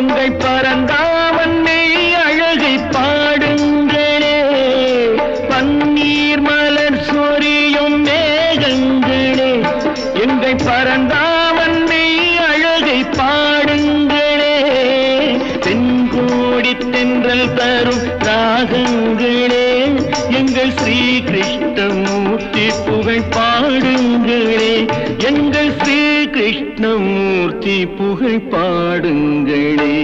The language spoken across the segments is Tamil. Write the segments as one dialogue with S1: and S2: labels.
S1: எங்கை பரந்தாமன் கிருஷ்ணமூர்த்தி புகழ் பாடுங்களே.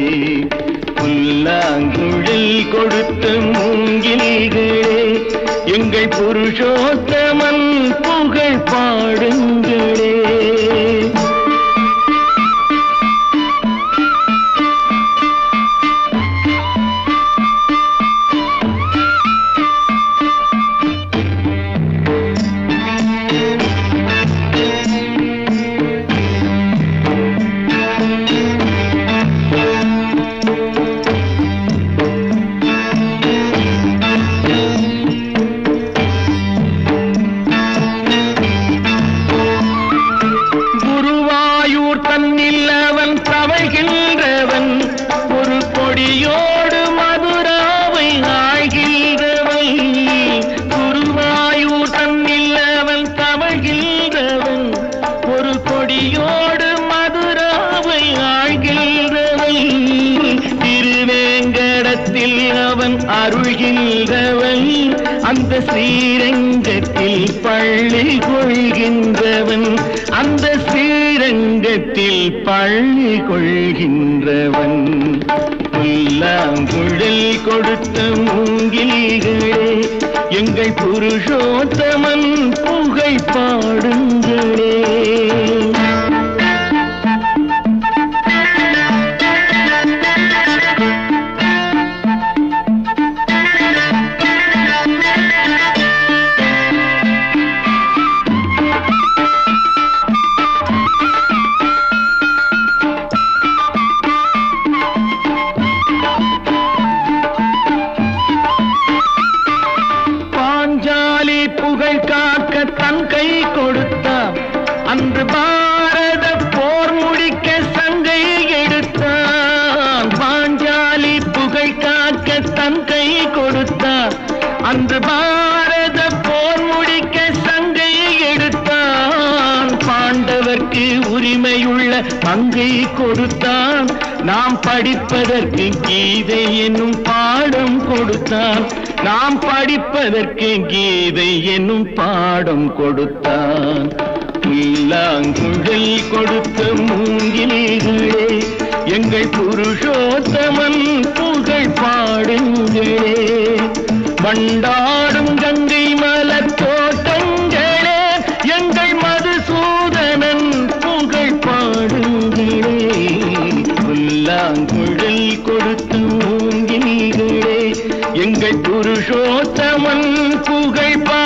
S1: புல்லாங்குழல் கொடுத்த மூங்கில்களே எங்கள் புருஷோத்தமன் புகழ் பாடுங்களே. அந்த ஸ்ரீரங்கத்தில் பள்ளி கொள்கின்றவன் அந்த ஸ்ரீரங்கத்தில் பள்ளி கொள்கின்றவன். புல்லாங்குழல் கொடுத்த மூங்கில்களே எங்கள் புருஷோத்தமன் புகை பாடுங்களே. பாஞ்சாலி காக்க தன் கை கொடுத்தான். அன்று பாரத போர் முடிக்க சங்கை எடுத்தான். பாஞ்சாலி புகை காக்க தன் கை கொடுத்தான். அன்று பாரத உரிமையுள்ள கொடுத்தான். நாம் படிப்பதற்கு கீதை என்னும் பாடம் கொடுத்தான். நாம் படிப்பதற்கு கீதை என்னும் பாடம் கொடுத்தான். புல்லாங்குழல் கொடுத்த மூங்கில்களே எங்கள் புருஷோத்தமன் புகழ் பாடுங்களே. வண்டாடும் கங்கை மா புல்லாங்குழல் கொடுத்து ஊங்கினீர்களே எங்கள் புருஷோத்தமன்
S2: புகழ்பா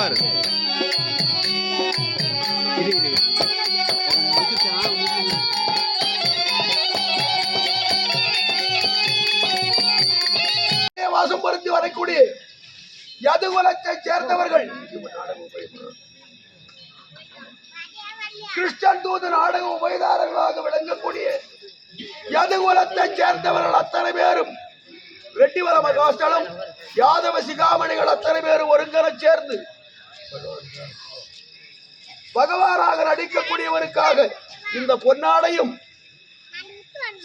S2: பாரு
S3: வாசம் பொருந்தி வரக்கூடிய யதுகுலத்தை சேர்ந்தவர்கள். கிறிஸ்டன் தூது நாடக உபயதாரர்களாக விளங்கக்கூடிய யதுகுலத்தை சேர்ந்தவர்கள் அத்தனை பேரும். ரெட்டிவல மகாஸ்தலம் யாதவ சிகாமணிகள் அத்தனை பேரும் ஒருங்கரை சேர்ந்து பகவானாக நடிக்கக்கூடியவருக்காக இந்த பொன்னாடையும்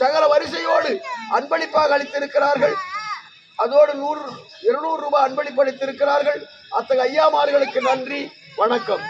S3: சகல வரிசையோடு அன்பளிப்பாக அளித்திருக்கிறார்கள். அதோடு நூறு இருநூறு ரூபாய் அன்பளிப்பு அளித்திருக்கிறார்கள். அத்தகைய ஐயாமார்களுக்கு நன்றி வணக்கம்.